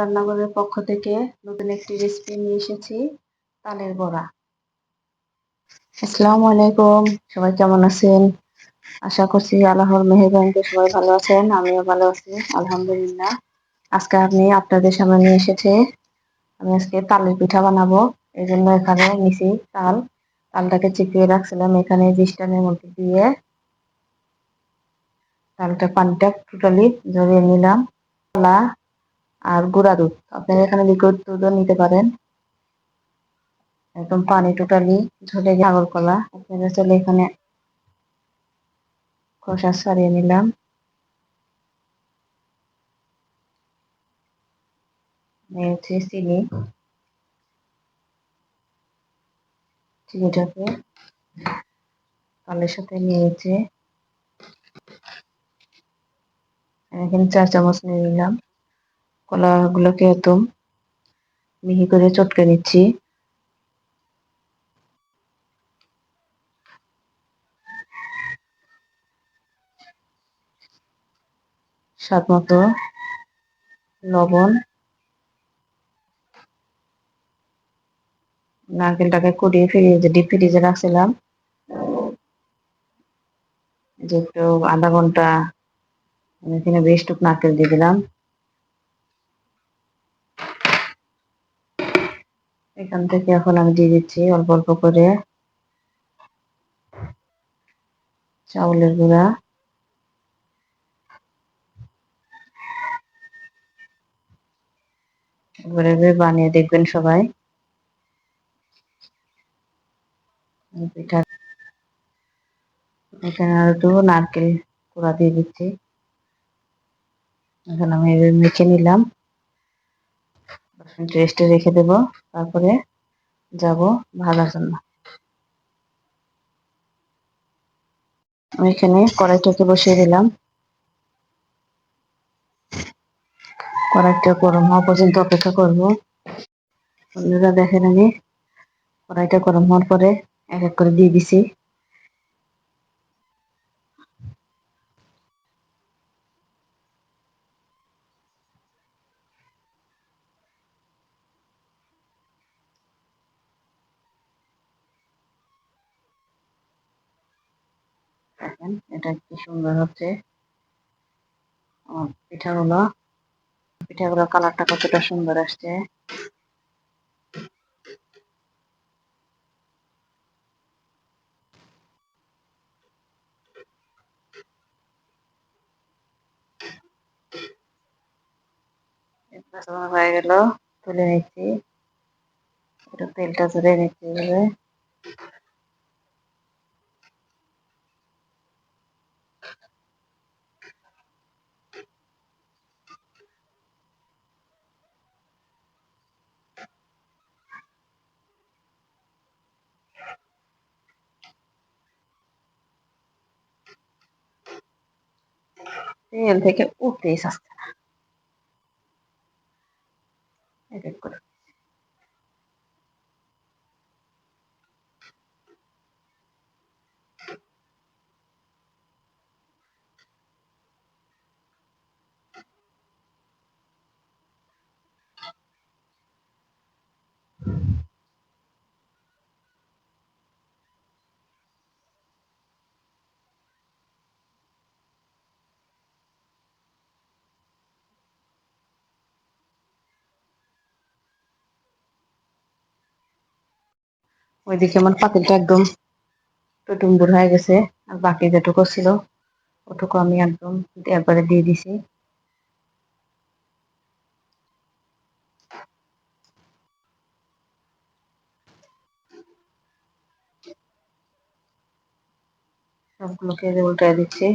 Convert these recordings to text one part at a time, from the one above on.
রান্নাঘরের পক্ষ থেকে নতুন একটি রেসিপি নিয়ে এসেছি, তালের বড়া। আসসালামু আলাইকুম, সবাই কেমন আছেন? আশা করছি আল্লাহর মেহেরবানিতে সবাই ভালো আছেন, আমিও ভালো আছি, আলহামদুলিল্লাহ। আজকে আমি আপনাদের সামনে নিয়ে এসেছি, আমি আজকে তালের পিঠা বানাবো, এই জন্য এখানে নিছি তাল। তালটাকে চিপিয়ে রাখছিলাম এখানে জিস্টানের মধ্যে দিয়ে। তালটা পানিটা টোটালি ঝরিয়ে নিলাম। আর গুঁড়া দুধ। আপনারা এখানে লিকুইড দুধও নিতে পারেন। একদম পানি টোটালি ঝরে ছাগল কলা। আপনারা চলে এখানে খোসা ছাড়িয়ে নিলাম। নিয়েছি চিনি। চিনিটাকে তালের সাথে নিয়েছে। এখানে চার চামচ নিয়ে নিলাম। কলাগুলোকে একদম মিহি করে চটকে নিচ্ছি। স্বাদ মতো লবণ, নারকেলটাকে কুড়িয়ে ফ্রিজে ডিপ ফ্রিজে রাখছিলাম, যে একটু আধা ঘণ্টা এখানে বেশ টুক নারকেল দিয়ে দিলাম। এখান থেকে এখন আমি দিয়ে দিচ্ছি অল্প অল্প করে চাউলের গুঁড়া। বানিয়ে দেখবেন সবাই। এখানে আর একটু নারকেল কুড়া দিয়ে দিচ্ছি। এখন আমি মেখে নিলাম। দশ মিনিট রেস্টে রেখে দেবো, তারপরে যাব ভাজার জন্য। এখানে কড়াইটাকে বসিয়ে দিলাম। কড়াইটা গরম হওয়া পর্যন্ত অপেক্ষা করব। বন্ধুরা, দেখেন আমি কড়াইটা গরম হওয়ার পরে এক এক করে দিয়ে দিছি। দেখেন, এটা কি সুন্দর হচ্ছে। পিঠাগুলো পিঠাগুলো কালারটা কতটা সুন্দর আসছে। হয়ে গেল, তুলে নিচ্ছি। একটু তেলটা ধরে নিচ্ছি তেল থেকে উঠতেই আসছে না ওইদিকে আমার পাতিলটা একদম টুটুম্বুর হয়ে গেছে, আর বাকি যেটুকু ছিল ওটুকু আমি একদম একবারে দিয়ে দিছি। সবগুলোকে উল্টায় দিচ্ছি।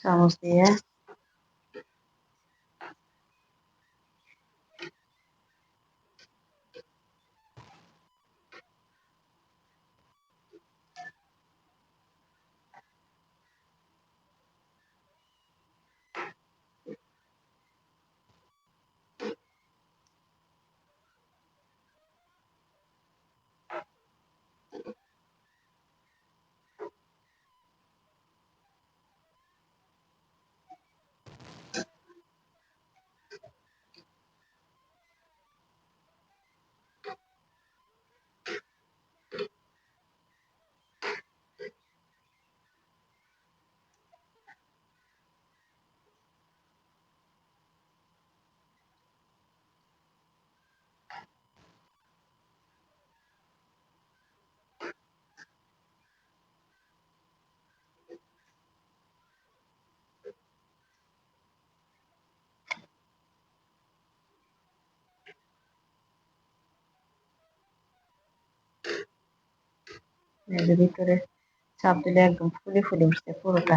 চামচ দিয়ে ভিতরে চাপ দিলে একদম ফুলে ফুলে উঠছে পুরোটা।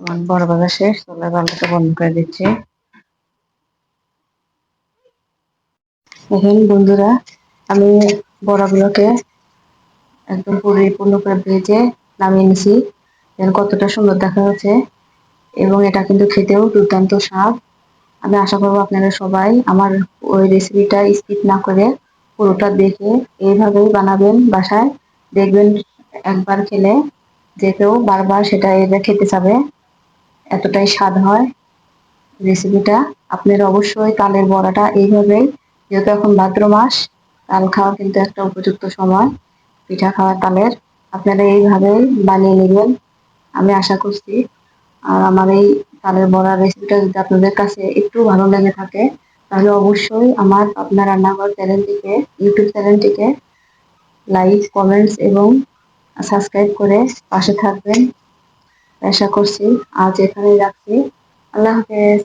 আমার বড় বাজার শেষ চুলার বাল্বটা বন্ধ করে দিচ্ছি। এখন বন্ধুরা, আমি বড়াগুলোকে একদম পরিপূর্ণ করে ভেজে নামিয়ে নিছি। যেন কতটা সুন্দর দেখা যাচ্ছে এবং এটা কিন্তু খেতেও দুর্দান্ত স্বাদ। আমি আশা করব আপনারা সবাই আমার ওই রেসিপিটা স্কিপ না করে পুরোটা দেখে এইভাবেই বানাবেন বাসায়। দেখবেন একবার খেলে যে কেউ বারবার সেটা এটা খেতে চাবে। এতটাই স্বাদ হয় রেসিপিটা আপনার অবশ্যই তালের বড়াটা এইভাবেই যেহেতু এখন ভাদ্র মাস তাল খাওয়া কিন্তু একটা উপযুক্ত সময়, পিঠা খাওয়া তালের আপনারা এইভাবেই বানিয়ে নেবেন, আমি আশা করছি। আর আমার এই তালের বড়া রেসিপিটা যদি আপনাদের কাছে একটু ভালো লেগে থাকে, তাহলে অবশ্যই আমার আপনার রান্নাঘর চ্যানেলটিকে ইউটিউব চ্যানেলটিকে লাইক কমেন্টস এবং সাবস্ক্রাইব করে পাশে থাকবেন। আশা করছি আজ এখানেই রাখছি। আল্লাহ হাফেজ।